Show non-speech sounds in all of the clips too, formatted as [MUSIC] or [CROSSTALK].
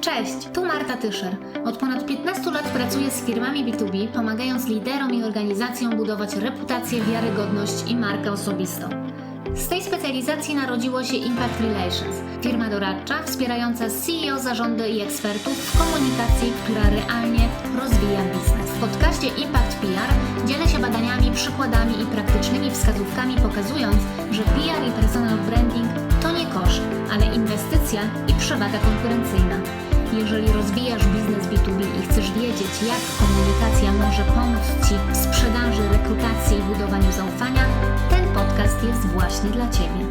Cześć, tu Marta Tyszer. Od ponad 15 lat pracuję z firmami B2B, pomagając liderom i organizacjom budować reputację, wiarygodność i markę osobistą. Z tej specjalizacji narodziło się Impact Relations, firma doradcza wspierająca CEO, zarządy i ekspertów w komunikacji, która realnie rozwija biznes. W podcaście Impact PR dzielę się badaniami, przykładami i praktycznymi wskazówkami, pokazując, że PR i personal branding to nie koszt, ale inwestycja i przewaga konkurencyjna. Jeżeli rozwijasz biznes B2B i chcesz wiedzieć, jak komunikacja może pomóc Ci w sprzedaży, rekrutacji i budowaniu zaufania, ten podcast jest właśnie dla Ciebie.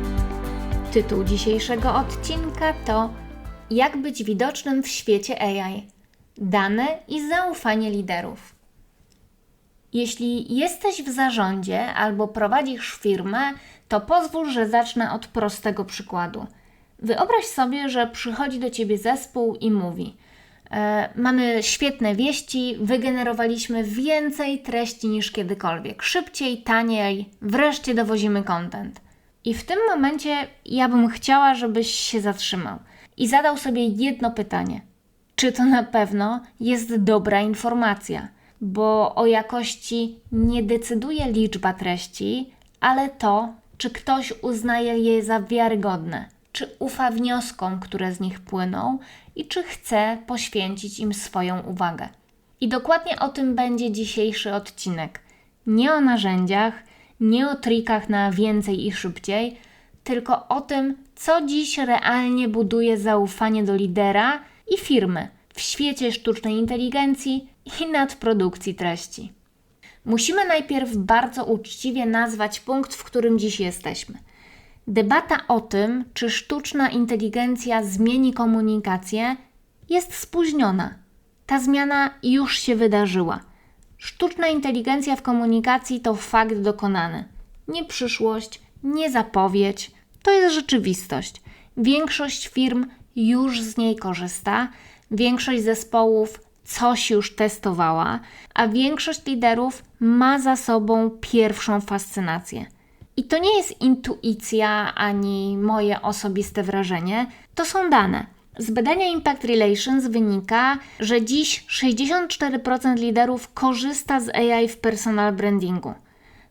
Tytuł dzisiejszego odcinka to Jak być widocznym w świecie AI. Dane i zaufanie liderów. Jeśli jesteś w zarządzie albo prowadzisz firmę, to pozwól, że zacznę od prostego przykładu. Wyobraź sobie, że przychodzi do ciebie zespół i mówi: e, Mamy świetne wieści, wygenerowaliśmy więcej treści niż kiedykolwiek, szybciej, taniej, wreszcie dowozimy content. I w tym momencie ja bym chciała, żebyś się zatrzymał i zadał sobie jedno pytanie: czy to na pewno jest dobra informacja? Bo o jakości nie decyduje liczba treści, ale to, czy ktoś uznaje je za wiarygodne, czy ufa wnioskom, które z nich płyną i czy chce poświęcić im swoją uwagę. I dokładnie o tym będzie dzisiejszy odcinek. Nie o narzędziach, nie o trikach na więcej i szybciej, tylko o tym, co dziś realnie buduje zaufanie do lidera i firmy w świecie sztucznej inteligencji i nadprodukcji treści. Musimy najpierw bardzo uczciwie nazwać punkt, w którym dziś jesteśmy. Debata o tym, czy sztuczna inteligencja zmieni komunikację, jest spóźniona. Ta zmiana już się wydarzyła. Sztuczna inteligencja w komunikacji to fakt dokonany. Nie przyszłość, nie zapowiedź, to jest rzeczywistość. Większość firm już z niej korzysta, większość zespołów coś już testowała, a większość liderów ma za sobą pierwszą fascynację. I to nie jest intuicja ani moje osobiste wrażenie, to są dane. Z badania Impact Relations wynika, że dziś 64% liderów korzysta z AI w personal brandingu.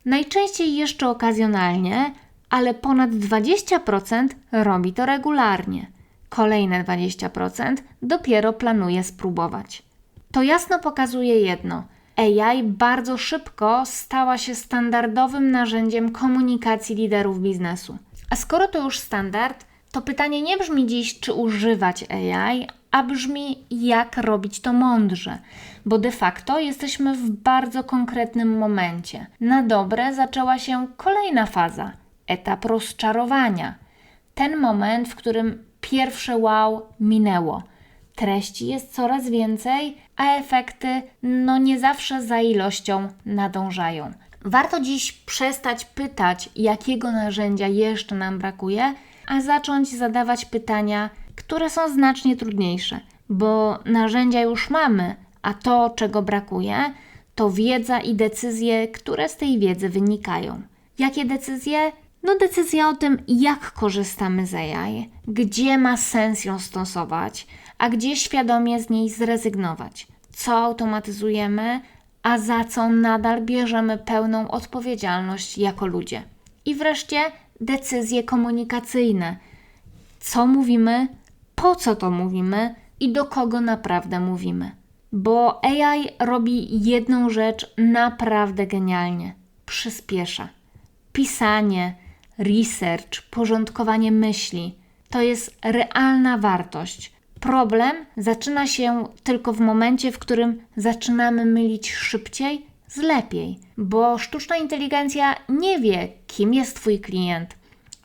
Najczęściej jeszcze okazjonalnie, ale ponad 20% robi to regularnie. Kolejne 20% dopiero planuje spróbować. To jasno pokazuje jedno: AI bardzo szybko stała się standardowym narzędziem komunikacji liderów biznesu. A skoro to już standard, to pytanie nie brzmi dziś, czy używać AI, a brzmi, jak robić to mądrze, bo de facto jesteśmy w bardzo konkretnym momencie. Na dobre zaczęła się kolejna faza etap rozczarowania. Ten moment, w którym pierwsze wow minęło. Treści jest coraz więcej, a efekty no nie zawsze za ilością nadążają. Warto dziś przestać pytać, jakiego narzędzia jeszcze nam brakuje, a zacząć zadawać pytania, które są znacznie trudniejsze, bo narzędzia już mamy, a to, czego brakuje, to wiedza i decyzje, które z tej wiedzy wynikają. Jakie decyzje? No, decyzja o tym, jak korzystamy z AI, gdzie ma sens ją stosować, a gdzie świadomie z niej zrezygnować, co automatyzujemy, a za co nadal bierzemy pełną odpowiedzialność jako ludzie. I wreszcie decyzje komunikacyjne. Co mówimy, po co to mówimy i do kogo naprawdę mówimy. Bo AI robi jedną rzecz naprawdę genialnie przyspiesza. Pisanie, research, porządkowanie myśli to jest realna wartość. Problem zaczyna się tylko w momencie, w którym zaczynamy mylić szybciej z lepiej, bo sztuczna inteligencja nie wie, kim jest Twój klient,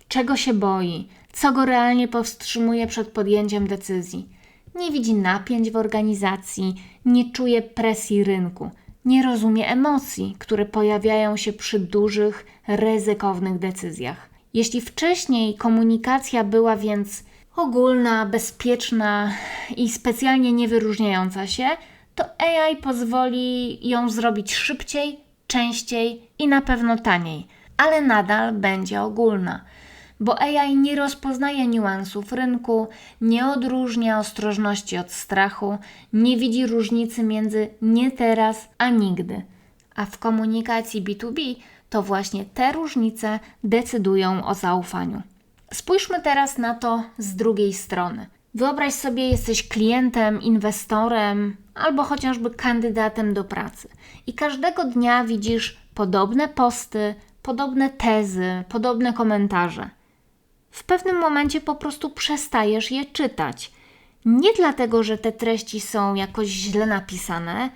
czego się boi, co go realnie powstrzymuje przed podjęciem decyzji. Nie widzi napięć w organizacji, nie czuje presji rynku, nie rozumie emocji, które pojawiają się przy dużych, ryzykownych decyzjach. Jeśli wcześniej komunikacja była więc ogólna, bezpieczna i specjalnie nie wyróżniająca się, to AI pozwoli ją zrobić szybciej, częściej i na pewno taniej, ale nadal będzie ogólna, bo AI nie rozpoznaje niuansów rynku, nie odróżnia ostrożności od strachu, nie widzi różnicy między nie teraz a nigdy. A w komunikacji B2B to właśnie te różnice decydują o zaufaniu. Spójrzmy teraz na to z drugiej strony. Wyobraź sobie, jesteś klientem, inwestorem albo chociażby kandydatem do pracy i każdego dnia widzisz podobne posty, podobne tezy, podobne komentarze. W pewnym momencie po prostu przestajesz je czytać. Nie dlatego, że te treści są jakoś źle napisane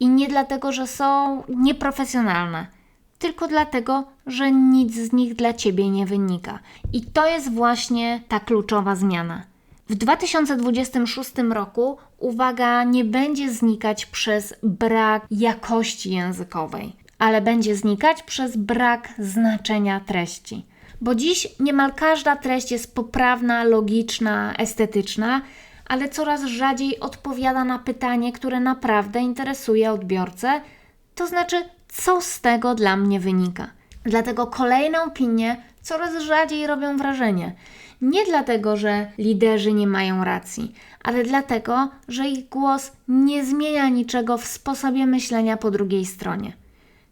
i nie dlatego, że są nieprofesjonalne, tylko dlatego, że nic z nich dla ciebie nie wynika. I to jest właśnie ta kluczowa zmiana. W 2026 roku uwaga nie będzie znikać przez brak jakości językowej, ale będzie znikać przez brak znaczenia treści. Bo dziś niemal każda treść jest poprawna, logiczna, estetyczna, ale coraz rzadziej odpowiada na pytanie, które naprawdę interesuje odbiorcę, to znaczy, co z tego dla mnie wynika. Dlatego kolejne opinie coraz rzadziej robią wrażenie. Nie dlatego, że liderzy nie mają racji, ale dlatego, że ich głos nie zmienia niczego w sposobie myślenia po drugiej stronie.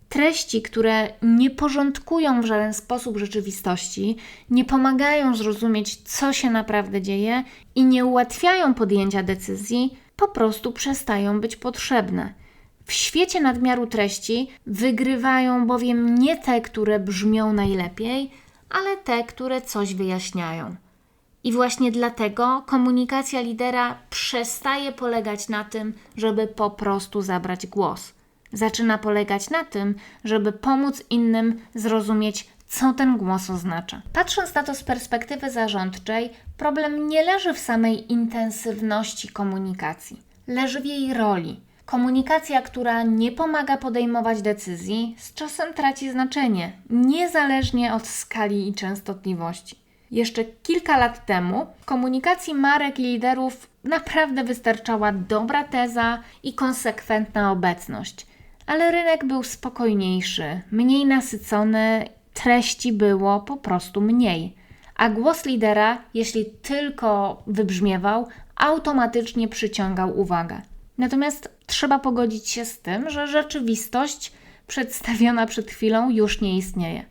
Treści, które nie porządkują w żaden sposób rzeczywistości, nie pomagają zrozumieć, co się naprawdę dzieje i nie ułatwiają podjęcia decyzji, po prostu przestają być potrzebne. W świecie nadmiaru treści wygrywają bowiem nie te, które brzmią najlepiej, ale te, które coś wyjaśniają. I właśnie dlatego komunikacja lidera przestaje polegać na tym, żeby po prostu zabrać głos. Zaczyna polegać na tym, żeby pomóc innym zrozumieć, co ten głos oznacza. Patrząc na to z perspektywy zarządczej, problem nie leży w samej intensywności komunikacji, leży w jej roli. Komunikacja, która nie pomaga podejmować decyzji, z czasem traci znaczenie, niezależnie od skali i częstotliwości. Jeszcze kilka lat temu w komunikacji marek i liderów naprawdę wystarczała dobra teza i konsekwentna obecność, ale rynek był spokojniejszy, mniej nasycony, treści było po prostu mniej. A głos lidera, jeśli tylko wybrzmiewał, automatycznie przyciągał uwagę. Natomiast trzeba pogodzić się z tym, że rzeczywistość przedstawiona przed chwilą już nie istnieje.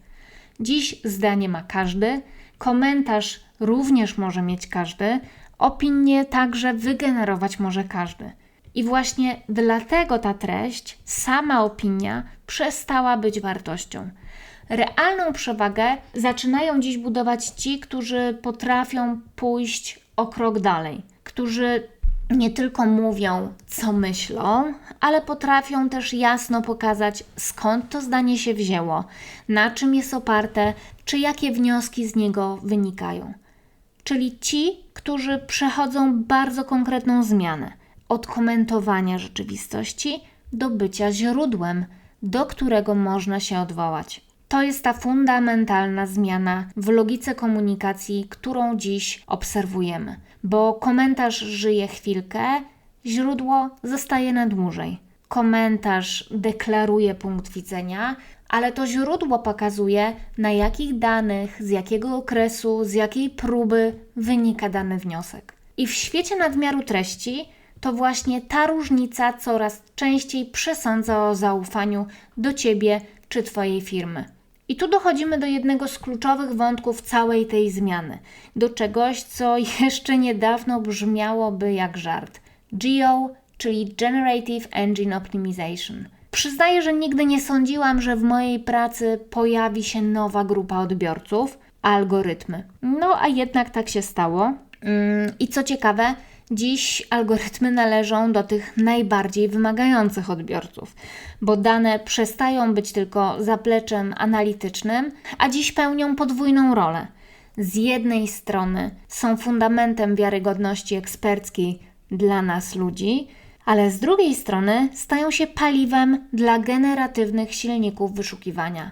Dziś zdanie ma każdy, komentarz również może mieć każdy, opinię także wygenerować może każdy. I właśnie dlatego ta treść, sama opinia, przestała być wartością. Realną przewagę zaczynają dziś budować ci, którzy potrafią pójść o krok dalej, którzy nie tylko mówią, co myślą, ale potrafią też jasno pokazać, skąd to zdanie się wzięło, na czym jest oparte, czy jakie wnioski z niego wynikają. Czyli ci, którzy przechodzą bardzo konkretną zmianę od komentowania rzeczywistości do bycia źródłem, do którego można się odwołać. To jest ta fundamentalna zmiana w logice komunikacji, którą dziś obserwujemy, bo komentarz żyje chwilkę, źródło zostaje na dłużej. Komentarz deklaruje punkt widzenia, ale to źródło pokazuje, na jakich danych, z jakiego okresu, z jakiej próby wynika dany wniosek. I w świecie nadmiaru treści to właśnie ta różnica coraz częściej przesądza o zaufaniu do ciebie czy twojej firmy. I tu dochodzimy do jednego z kluczowych wątków całej tej zmiany, do czegoś, co [LAUGHS] jeszcze niedawno brzmiałoby jak żart. GEO, czyli Generative Engine Optimization. Przyznaję, że nigdy nie sądziłam, że w mojej pracy pojawi się nowa grupa odbiorców algorytmy. No a jednak tak się stało. Mm, I co ciekawe, Dziś algorytmy należą do tych najbardziej wymagających odbiorców, bo dane przestają być tylko zapleczem analitycznym, a dziś pełnią podwójną rolę. Z jednej strony są fundamentem wiarygodności eksperckiej dla nas ludzi, ale z drugiej strony stają się paliwem dla generatywnych silników wyszukiwania.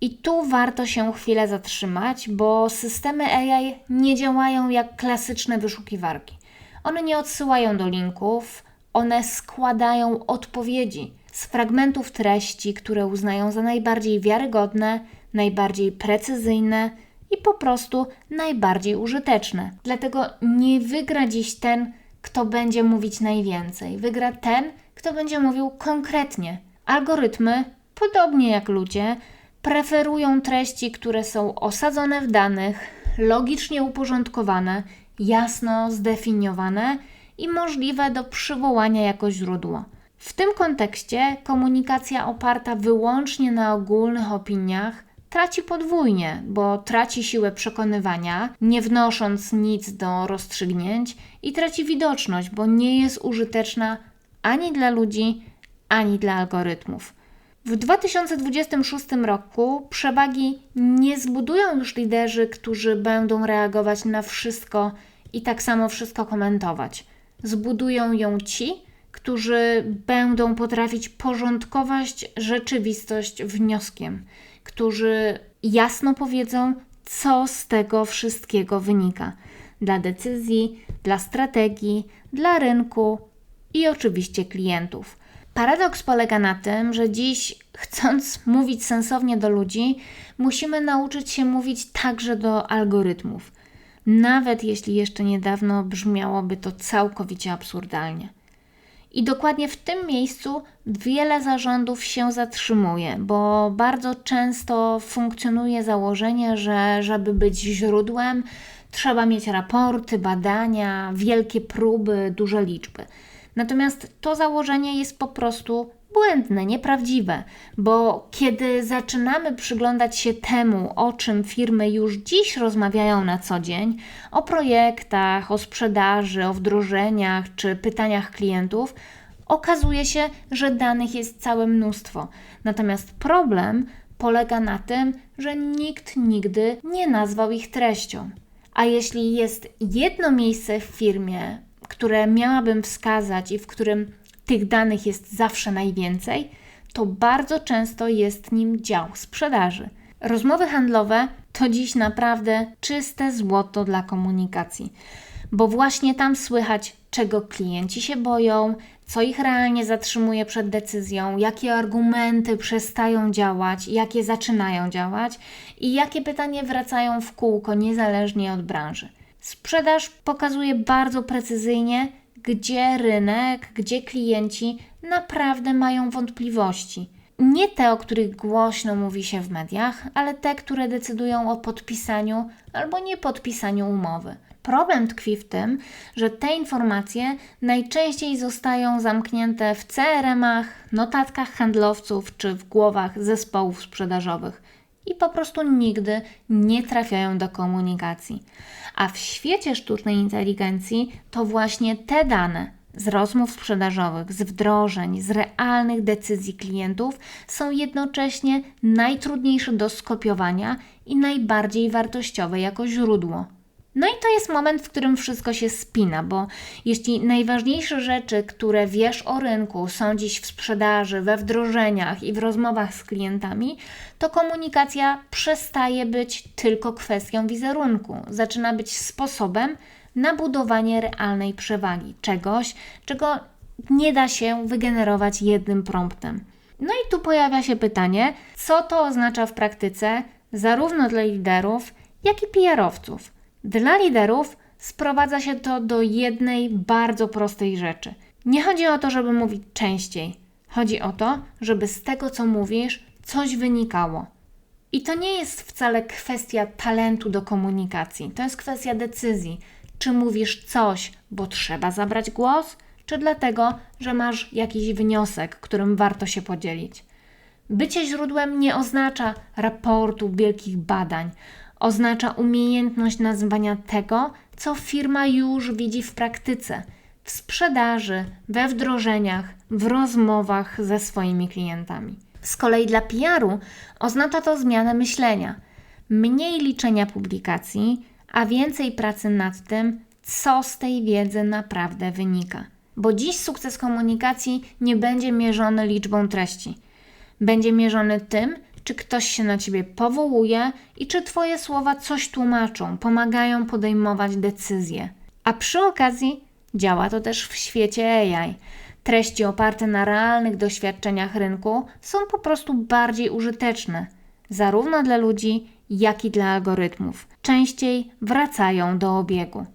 I tu warto się chwilę zatrzymać, bo systemy AI nie działają jak klasyczne wyszukiwarki. One nie odsyłają do linków, one składają odpowiedzi z fragmentów treści, które uznają za najbardziej wiarygodne, najbardziej precyzyjne i po prostu najbardziej użyteczne. Dlatego nie wygra dziś ten, kto będzie mówić najwięcej. Wygra ten, kto będzie mówił konkretnie. Algorytmy, podobnie jak ludzie, preferują treści, które są osadzone w danych, logicznie uporządkowane, jasno zdefiniowane i możliwe do przywołania jako źródło. W tym kontekście komunikacja oparta wyłącznie na ogólnych opiniach traci podwójnie, bo traci siłę przekonywania, nie wnosząc nic do rozstrzygnięć, i traci widoczność, bo nie jest użyteczna ani dla ludzi, ani dla algorytmów. W 2026 roku przewagi nie zbudują już liderzy, którzy będą reagować na wszystko i tak samo wszystko komentować. Zbudują ją ci, którzy będą potrafić porządkować rzeczywistość wnioskiem, którzy jasno powiedzą, co z tego wszystkiego wynika dla decyzji, dla strategii, dla rynku i oczywiście klientów. Paradoks polega na tym, że dziś, chcąc mówić sensownie do ludzi, musimy nauczyć się mówić także do algorytmów, nawet jeśli jeszcze niedawno brzmiałoby to całkowicie absurdalnie. I dokładnie w tym miejscu wiele zarządów się zatrzymuje, bo bardzo często funkcjonuje założenie, że żeby być źródłem, trzeba mieć raporty, badania, wielkie próby, duże liczby. Natomiast to założenie jest po prostu błędne, nieprawdziwe, bo kiedy zaczynamy przyglądać się temu, o czym firmy już dziś rozmawiają na co dzień, o projektach, o sprzedaży, o wdrożeniach czy pytaniach klientów, okazuje się, że danych jest całe mnóstwo. Natomiast problem polega na tym, że nikt nigdy nie nazwał ich treścią. A jeśli jest jedno miejsce w firmie, które miałabym wskazać i w którym tych danych jest zawsze najwięcej, to bardzo często jest nim dział sprzedaży. Rozmowy handlowe to dziś naprawdę czyste złoto dla komunikacji, bo właśnie tam słychać, czego klienci się boją, co ich realnie zatrzymuje przed decyzją, jakie argumenty przestają działać, jakie zaczynają działać i jakie pytania wracają w kółko niezależnie od branży. Sprzedaż pokazuje bardzo precyzyjnie, gdzie rynek, gdzie klienci naprawdę mają wątpliwości. Nie te, o których głośno mówi się w mediach, ale te, które decydują o podpisaniu albo nie podpisaniu umowy. Problem tkwi w tym, że te informacje najczęściej zostają zamknięte w CRM-ach, notatkach handlowców czy w głowach zespołów sprzedażowych i po prostu nigdy nie trafiają do komunikacji. A w świecie sztucznej inteligencji to właśnie te dane z rozmów sprzedażowych, z wdrożeń, z realnych decyzji klientów są jednocześnie najtrudniejsze do skopiowania i najbardziej wartościowe jako źródło. No i to jest moment, w którym wszystko się spina, bo jeśli najważniejsze rzeczy, które wiesz o rynku, są dziś w sprzedaży, we wdrożeniach i w rozmowach z klientami, to komunikacja przestaje być tylko kwestią wizerunku, zaczyna być sposobem na budowanie realnej przewagi, czegoś, czego nie da się wygenerować jednym promptem. No i tu pojawia się pytanie, co to oznacza w praktyce, zarówno dla liderów, jak i PR-owców. Dla liderów sprowadza się to do jednej bardzo prostej rzeczy. Nie chodzi o to, żeby mówić częściej. Chodzi o to, żeby z tego, co mówisz, coś wynikało. I to nie jest wcale kwestia talentu do komunikacji, to jest kwestia decyzji. Czy mówisz coś, bo trzeba zabrać głos, czy dlatego, że masz jakiś wniosek, którym warto się podzielić. Bycie źródłem nie oznacza raportu wielkich badań oznacza umiejętność nazywania tego, co firma już widzi w praktyce, w sprzedaży, we wdrożeniach, w rozmowach ze swoimi klientami. Z kolei dla PR-u oznacza to zmianę myślenia, mniej liczenia publikacji, a więcej pracy nad tym, co z tej wiedzy naprawdę wynika. Bo dziś sukces komunikacji nie będzie mierzony liczbą treści. Będzie mierzony tym, czy ktoś się na ciebie powołuje i czy twoje słowa coś tłumaczą, pomagają podejmować decyzje. A przy okazji działa to też w świecie AI. Treści oparte na realnych doświadczeniach rynku są po prostu bardziej użyteczne. zarówno dla ludzi, jak i dla algorytmów. Częściej wracają do obiegu.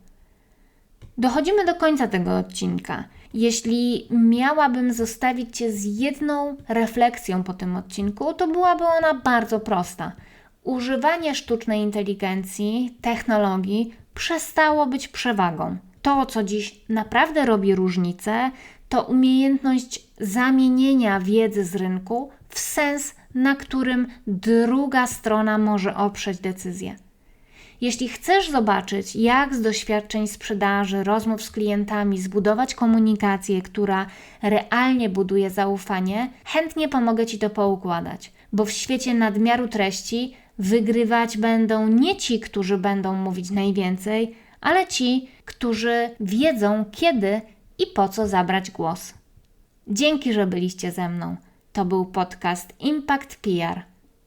Dochodzimy do końca tego odcinka. Jeśli miałabym zostawić Cię z jedną refleksją po tym odcinku, to byłaby ona bardzo prosta. Używanie sztucznej inteligencji, technologii przestało być przewagą. To, co dziś naprawdę robi różnicę, to umiejętność zamienienia wiedzy z rynku w sens, na którym druga strona może oprzeć decyzję. Jeśli chcesz zobaczyć, jak z doświadczeń sprzedaży, rozmów z klientami zbudować komunikację, która realnie buduje zaufanie, chętnie pomogę Ci to poukładać, bo w świecie nadmiaru treści wygrywać będą nie ci, którzy będą mówić najwięcej, ale ci, którzy wiedzą kiedy i po co zabrać głos. Dzięki, że byliście ze mną. To był podcast Impact PR.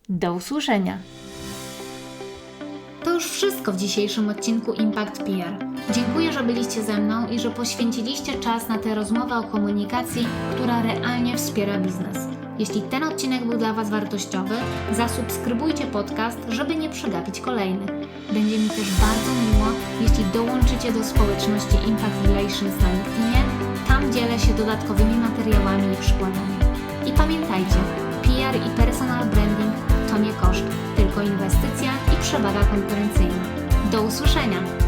Do usłyszenia. To już wszystko w dzisiejszym odcinku Impact PR. Dziękuję, że byliście ze mną i że poświęciliście czas na tę rozmowę o komunikacji, która realnie wspiera biznes. Jeśli ten odcinek był dla Was wartościowy, zasubskrybujcie podcast, żeby nie przegapić kolejnych. Będzie mi też bardzo miło, jeśli dołączycie do społeczności Impact Relations na LinkedInie. Tam dzielę się dodatkowymi materiałami i przykładami. I pamiętajcie, PR i personal branding to nie koszt, tylko inwestycja przewaga konkurencyjna. Do usłyszenia!